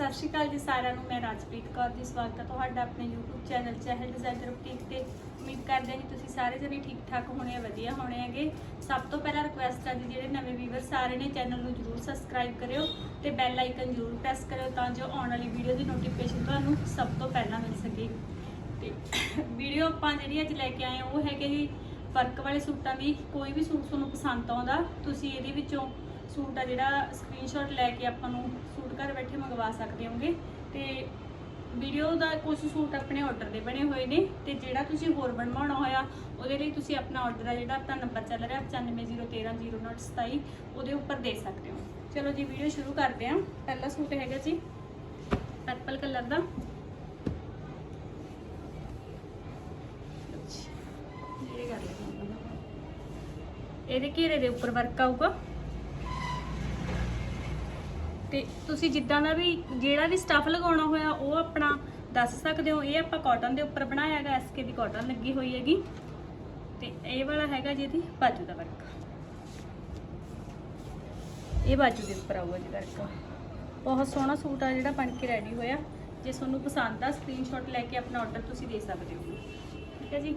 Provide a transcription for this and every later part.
ਸਤਿ ਸ਼੍ਰੀ ਅਕਾਲ ਜੀ ਸਾਰਿਆਂ ਨੂੰ, ਮੈਂ ਰਾਜਪ੍ਰੀਤ ਕੌਰ ਜੀ ਸਵਾਗਤ ਹੈ ਤੁਹਾਡਾ ਆਪਣੇ YouTube channel Chahal designer boutique ਤੇ। ਉਮੀਦ ਕਰਦੇ ਹਾਂ ਜੀ ਤੁਸੀਂ ਸਾਰੇ ਜਣੇ ਠੀਕ ਠਾਕ ਹੋਣੇ ਆ, ਵਧੀਆ ਹੋਣੇ ਹੈਗੇ। ਸਭ ਤੋਂ ਪਹਿਲਾਂ ਰਿਕੁਐਸਟ ਹੈ ਜੀ, ਜਿਹੜੇ ਨਵੇਂ ਵੀਵਰ ਸਾਰੇ ਨੇ, ਚੈਨਲ ਨੂੰ ਜਰੂਰ ਸਬਸਕ੍ਰਾਈਬ ਕਰਿਓ ਤੇ ਬੈਲ ਆਈਕਨ ਜਰੂਰ ਪ੍ਰੈਸ ਕਰਿਓ ਤਾਂ ਜੋ ਆਉਣ ਵਾਲੀ ਵੀਡੀਓ ਦੀ ਨੋਟੀਫਿਕੇਸ਼ਨ ਤੁਹਾਨੂੰ ਸਭ ਤੋਂ ਪਹਿਲਾਂ ਮਿਲ ਸਕੇ। ਤੇ ਵੀਡੀਓ ਆਪਾਂ ਜਿਹੜੀ ਅੱਜ ਲੈ ਕੇ ਆਏ ਹਾਂ, ਉਹ ਹੈਗੇ ਜੀ ਫ਼ਰਕ ਵਾਲੇ ਸੂਟਾਂ ਦੀ। ਕੋਈ ਵੀ ਸੂਟ ਤੁਹਾਨੂੰ ਪਸੰਦ ਆਉਂਦਾ, ਤੁਸੀਂ ਇਹਦੇ ਵਿੱਚੋਂ ਸੂਟ ਆ ਜਿਹੜਾ ਸਕਰੀਨਸ਼ਾਟ ਲੈ ਕੇ ਆਪਾਂ ਨੂੰ ਸੂਟ ਘਰ ਬੈਠੇ ਮੰਗਵਾ ਸਕਦੇ ਹੋਗੇ। ਤੇ ਵੀਡੀਓ ਦਾ ਕੁਝ ਸੂਟ ਆਪਣੇ ਆਰਡਰ ਦੇ ਬਣੇ ਹੋਏ ਨੇ ਤੇ ਜਿਹੜਾ ਤੁਸੀਂ ਹੋਰ ਬਣਵਾਉਣਾ ਹੋਇਆ, ਉਹਦੇ ਲਈ ਤੁਸੀਂ ਆਪਣਾ ਆਰਡਰ ਆ ਜਿਹੜਾ ਆਪਣਾ ਨੰਬਰ ਚੱਲ ਰਿਹਾ 9501300927 ਉਹਦੇ ਉੱਪਰ ਦੇ ਸਕਦੇ ਹੋ। ਚਲੋ ਜੀ, ਵੀਡੀਓ ਸ਼ੁਰੂ ਕਰਦੇ ਹਾਂ। ਪਹਿਲਾ ਸੂਟ ਹੈਗਾ ਜੀ ਪਰਪਲ ਕਲਰ ਦਾ। ਇਹਦੇ ਘੇਰੇ ਦੇ ਉੱਪਰ ਵਰਕ ਆਊਗਾ। ਤੇ ਤੁਸੀਂ ਜਿੱਦਾਂ ਦਾ ਵੀ ਜਿਹੜਾ ਵੀ ਸਟੱਫ ਲਗਾਉਣਾ ਹੋਇਆ, ਉਹ ਆਪਣਾ ਦੱਸ ਸਕਦੇ ਹੋ। ਇਹ ਆਪਾਂ ਕਾਟਨ ਦੇ ਉੱਪਰ ਬਣਾਇਆ ਹੈਗਾ ਐਸਕੇ ਦੀ ਕਾਟਨ ਲੱਗੀ ਹੋਈ ਹੈਗੀ। ਤੇ ਇਹ ਵਾਲਾ ਹੈਗਾ ਜੀ ਇਹਦੀ ਬਾਜੂ ਦਾ ਵਰਕ। ਇਹ ਬਾਜੂ ਦੇ ਉੱਪਰ ਆਊਗਾ ਜੀ ਵਰਕ। ਬਹੁਤ ਸੋਹਣਾ ਸੂਟ ਆ ਜਿਹੜਾ ਬਣ ਕੇ ਰੈਡੀ ਹੋਇਆ। ਜੇ ਤੁਹਾਨੂੰ ਪਸੰਦ ਆ ਸਕਰੀਨਸ਼ਾਟ ਲੈ ਕੇ ਆਪਣਾ ਆਰਡਰ ਤੁਸੀਂ ਦੇ ਸਕਦੇ ਹੋ। ਠੀਕ ਹੈ ਜੀ?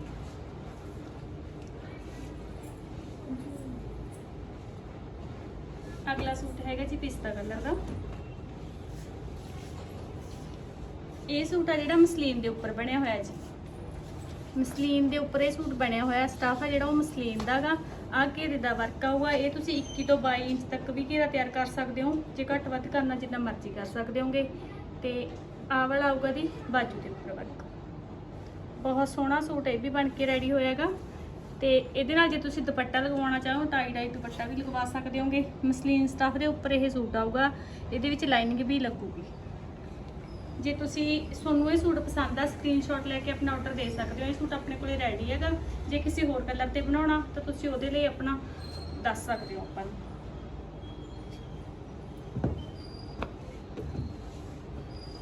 ਅਗਲਾ ਸੂਟ ਹੈਗਾ ਜੀ ਪਿਸਤਾ ਕਲਰ ਦਾ। ਇਹ ਸੂਟ ਆ ਜਿਹੜਾ ਮਸਲੀਨ ਦੇ ਉੱਪਰ ਬਣਿਆ ਹੋਇਆ ਜੀ। ਮਸਲੀਨ ਦੇ ਉੱਪਰ ਇਹ ਸੂਟ ਬਣਿਆ ਹੋਇਆ ਸਟਾਫ ਆ ਜਿਹੜਾ ਉਹ ਮਸਲੀਨ ਦਾਗਾ ਆ ਘੇਰੇ ਦਾ ਵਰਕ ਆਊਗਾ, ਇਹ ਤੁਸੀਂ 21 ਤੋਂ 22 ਇੰਚ ਤੱਕ ਵੀ ਘੇਰਾ ਤਿਆਰ ਕਰ ਸਕਦੇ ਹੋ। ਜੇ ਘੱਟ ਵੱਧ ਕਰਨਾ, ਜਿੰਨਾ ਮਰਜ਼ੀ ਕਰ ਸਕਦੇ ਹੋਗੇ। ਤੇ ਆਹ ਵਾਲਾ ਆਊਗਾ ਦੀ ਬਾਜੂ ਦੇ ਉੱਪਰ ਵਰਕ ਬਹੁਤ ਸੋਹਣਾ ਸੂਟ ਇਹ ਵੀ ਬਣ ਕੇ ਰੈਡੀ ਹੋਇਆਗਾ ਤੇ ਇਹਦੇ ਨਾਲ ਜੇ ਤੁਸੀਂ ਦੁਪੱਟਾ ਲਗਵਾਉਣਾ ਚਾਹੋ ਟਾਈ ਡਾਈ ਦੁਪੱਟਾ ਵੀ ਲਗਵਾ ਸਕਦੇ ਹੋਗੇ। ਮਸਲੀਨ ਸਟਾਫ ਦੇ ਉੱਪਰ ਇਹ ਸੂਟ ਆਊਗਾ, ਇਹਦੇ ਵਿੱਚ ਲਾਈਨਿੰਗ ਵੀ ਲੱਗੂਗੀ। ਜੇ ਤੁਸੀਂ, ਤੁਹਾਨੂੰ ਇਹ ਸੂਟ ਪਸੰਦ ਆ ਸਕਰੀਨਸ਼ਾਟ ਲੈ ਕੇ ਆਪਣਾ ਆਰਡਰ ਦੇ ਸਕਦੇ ਹੋ। ਇਹ ਸੂਟ ਆਪਣੇ ਕੋਲੇ ਰੈਡੀ ਹੈਗਾ। ਜੇ ਕਿਸੇ ਹੋਰ ਕਲਰ ਤੇ ਬਣਾਉਣਾ, ਤਾਂ ਤੁਸੀਂ ਉਹਦੇ ਲਈ ਆਪਣਾ ਦੱਸ ਸਕਦੇ ਹੋ ਆਪਾਂ ਨੂੰ।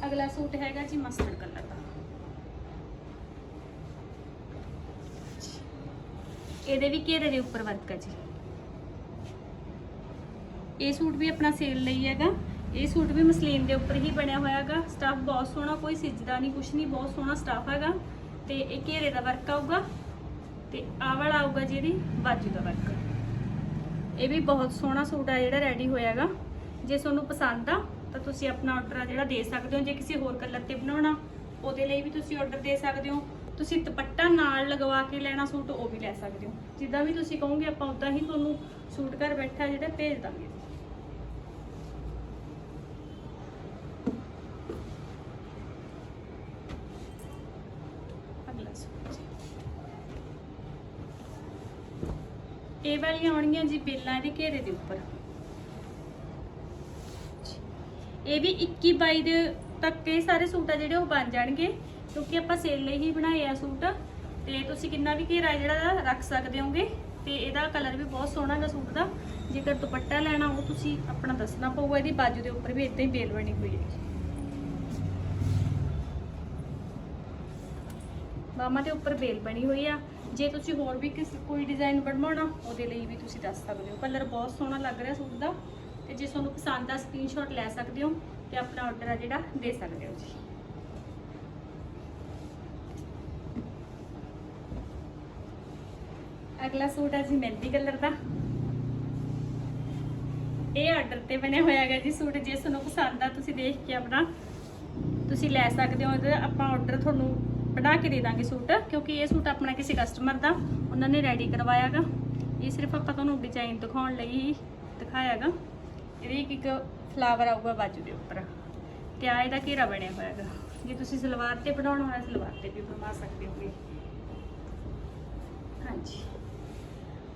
ਅਗਲਾ ਸੂਟ ਹੈਗਾ ਜੀ ਮਸਟਰਡ ਕਲਰ ਦਾ ਇਹਦੇ ਵੀ ਘੇਰੇ ਦੇ ਉੱਪਰ ਵਰਕ ਹੈ ਜੀ। ਇਹ ਸੂਟ ਵੀ ਆਪਣਾ ਸੇਲ ਲਈ ਹੈਗਾ। ਇਹ ਸੂਟ ਵੀ ਮਸਲੀਨ ਦੇ ਉੱਪਰ ਹੀ ਬਣਿਆ ਹੋਇਆ ਹੈਗਾ। ਸਟਾਫ ਬਹੁਤ ਸੋਹਣਾ, ਕੋਈ ਸਿੱਜਦਾ ਨਹੀਂ ਕੁਛ ਨਹੀਂ ਬਹੁਤ ਸੋਹਣਾ ਸਟਾਫ ਹੈਗਾ। ਤੇ ਇਹ ਘੇਰੇ ਦਾ ਵਰਕ ਆਊਗਾ। ਤੇ ਆਹ ਵਾਲਾ ਆਊਗਾ ਜੀ ਇਹਦੀ ਬਾਜੂ ਦਾ ਵਰਕ ਇਹ ਵੀ ਬਹੁਤ ਸੋਹਣਾ ਸੂਟ ਆ ਜਿਹੜਾ ਰੈਡੀ ਹੋਇਆ ਹੈਗਾ। ਜੇ ਤੁਹਾਨੂੰ ਪਸੰਦ ਆ, ਤਾਂ ਤੁਸੀਂ ਆਪਣਾ ਆਰਡਰ ਆ ਜਿਹੜਾ ਦੇ ਸਕਦੇ ਹੋ। ਜੇ ਕਿਸੇ ਹੋਰ ਕਲਰ ਤੇ ਬਣਾਉਣਾ, ਉਹਦੇ ਲਈ ਵੀ ਤੁਸੀਂ ਆਰਡਰ ਦੇ ਸਕਦੇ ਹੋ। ਤੁਸੀਂ ਦੁਪੱਟਾ ਨਾਲ ਲਗਵਾ ਕੇ ਲੈਣਾ ਸੂਟ, ਉਹ ਵੀ ਲੈ ਸਕਦੇ ਹੋ। ਜਿੱਦਾਂ ਵੀ ਤੁਸੀਂ ਕਹੋਗੇ, ਆਪਾਂ ਉਦਾਂ ਹੀ ਤੁਹਾਨੂੰ ਸੂਟ ਘਰ ਬੈਠਾ ਜਿਹੜਾ ਭੇਜ ਦਾਂਗੇ। ਇਹ ਵਾਲੀਆਂ ਆਉਣਗੀਆਂ ਜੀ ਬੇਲਾਂ ਦੇ ਘੇਰੇ ਦੇ ਉੱਪਰ। ਇਹ ਵੀ 21 22 ਦੇ ਤੱਕ ਇਹ ਸਾਰੇ ਸੂਟ ਆ ਜਿਹੜੇ ਉਹ ਬਣ ਜਾਣਗੇ। ਕਿਉਂਕਿ ਆਪਾਂ ਸੇਲ ਲਈ ਹੀ ਬਣਾਏ ਆ ਸੂਟ, ਤੇ ਤੁਸੀਂ ਕਿੰਨਾ ਵੀ ਘੇਰਾ ਜਿਹੜਾ ਰੱਖ ਸਕਦੇ ਹੋਗੇ, ਤੇ ਇਹਦਾ ਕਲਰ ਵੀ ਬਹੁਤ ਸੋਹਣਾ ਹੈ ਸੂਟ ਦਾ। ਜੇਕਰ ਦੁਪੱਟਾ ਲੈਣਾ ਉਹ ਤੁਸੀਂ ਆਪਣਾ ਦੱਸਣਾ ਪਊਗਾ, ਇਹਦੀ ਬਾਜੂ ਦੇ ਉੱਪਰ ਵੀ ਇਦਾਂ ਹੀ ਬੇਲ ਬਣੀ ਹੋਈ ਹੈ। ਬਾਹਾਂ ਦੇ ਉੱਪਰ ਬੇਲ ਬਣੀ ਹੋਈ ਆ। ਜੇ ਤੁਸੀਂ ਹੋਰ ਵੀ ਕਿਸੇ, ਕੋਈ ਡਿਜ਼ਾਈਨ ਬਣਵਾਉਣਾ, ਉਹਦੇ ਲਈ ਵੀ ਤੁਸੀਂ ਦੱਸ ਸਕਦੇ ਹੋ। ਕਲਰ ਬਹੁਤ ਸੋਹਣਾ ਲੱਗ ਰਿਹਾ ਸੂਟ ਦਾ, ਤੇ ਜੇ ਤੁਹਾਨੂੰ ਪਸੰਦ ਆ ਸਕਰੀਨਸ਼ਾਟ ਲੈ ਸਕਦੇ ਹੋ, ਤੇ ਆਪਣਾ ਆਰਡਰ ਆ ਜਿਹੜਾ, ਦੇ ਸਕਦੇ ਹੋ ਜੀ। ਅਗਲਾ ਸੂਟ ਹੈ ਜੀ ਮਹਿੰਦੀ ਕਲਰ ਦਾ। ਇਹ ਆਰਡਰ ਤੇ ਬਣਿਆ ਹੋਇਆ ਹੈਗਾ ਜੀ ਸੂਟ, ਜੇ ਤੁਹਾਨੂੰ ਪਸੰਦ ਆ ਤੁਸੀਂ ਦੇਖ ਕੇ ਆਪਣਾ ਤੁਸੀਂ ਲੈ ਸਕਦੇ ਹੋ। ਇਹਦਾ ਆਪਾਂ ਆਰਡਰ ਤੁਹਾਨੂੰ ਬਣਾ ਕੇ ਦੇ ਦਾਂਗੇ ਸੂਟ, ਕਿਉਂਕਿ ਇਹ ਸੂਟ ਆਪਣਾ ਕਿਸੇ ਕਸਟਮਰ ਦਾ, ਉਹਨਾਂ ਨੇ ਰੈਡੀ ਕਰਵਾਇਆਗਾ ਇਹ ਸਿਰਫ ਆਪਾਂ ਤੁਹਾਨੂੰ ਡਿਜ਼ਾਈਨ ਦਿਖਾਉਣ ਲਈ ਹੀ ਦਿਖਾਇਆਗਾ ਇਹਦੇ ਇੱਕ ਇੱਕ ਫਲਾਵਰ ਆਊਗਾ ਬਾਜੂ ਦੇ ਉੱਪਰ। ਤੇ ਆ ਇਹਦਾ ਘੇਰਾ ਬਣਿਆ ਹੋਇਆ ਹੈਗਾ। ਜੇ ਤੁਸੀਂ ਸਲਵਾਰ ਤੇ ਬਣਾਉਣਾ ਹੋਇਆ ਸਲਵਾਰ ਤੇ ਵੀ ਬਣਵਾ ਸਕਦੇ ਹੋਗੇ। ਹਾਂਜੀ।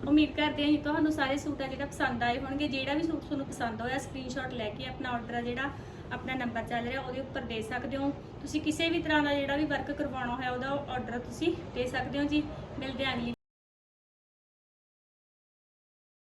ਉਮੀਦ ਕਰਦੇ ਹਾਂ ਜੀ ਤੁਹਾਨੂੰ ਸਾਰੇ ਸੂਟ ਆ ਜਿਹੜਾ ਪਸੰਦ ਆਏ ਹੋਣਗੇ, ਜਿਹੜਾ ਵੀ ਸੂਟ ਤੁਹਾਨੂੰ ਪਸੰਦ ਹੋਇਆ ਸਕਰੀਨਸ਼ਾਟ ਲੈ ਕੇ ਆਪਣਾ ਆਰਡਰ ਆ ਜਿਹੜਾ ਆਪਣਾ ਨੰਬਰ ਚੱਲ ਰਿਹਾ, ਉਹਦੇ ਉੱਪਰ ਦੇ ਸਕਦੇ ਹੋ। ਤੁਸੀਂ ਕਿਸੇ ਵੀ ਤਰ੍ਹਾਂ ਦਾ ਜਿਹੜਾ ਵੀ ਵਰਕ ਕਰਵਾਉਣਾ ਹੋਇਆ, ਉਹਦਾ ਆਰਡਰ ਤੁਸੀਂ ਦੇ ਸਕਦੇ ਹੋ ਜੀ। ਮਿਲਦੇ ਹਾਂ ਅਗਲੀ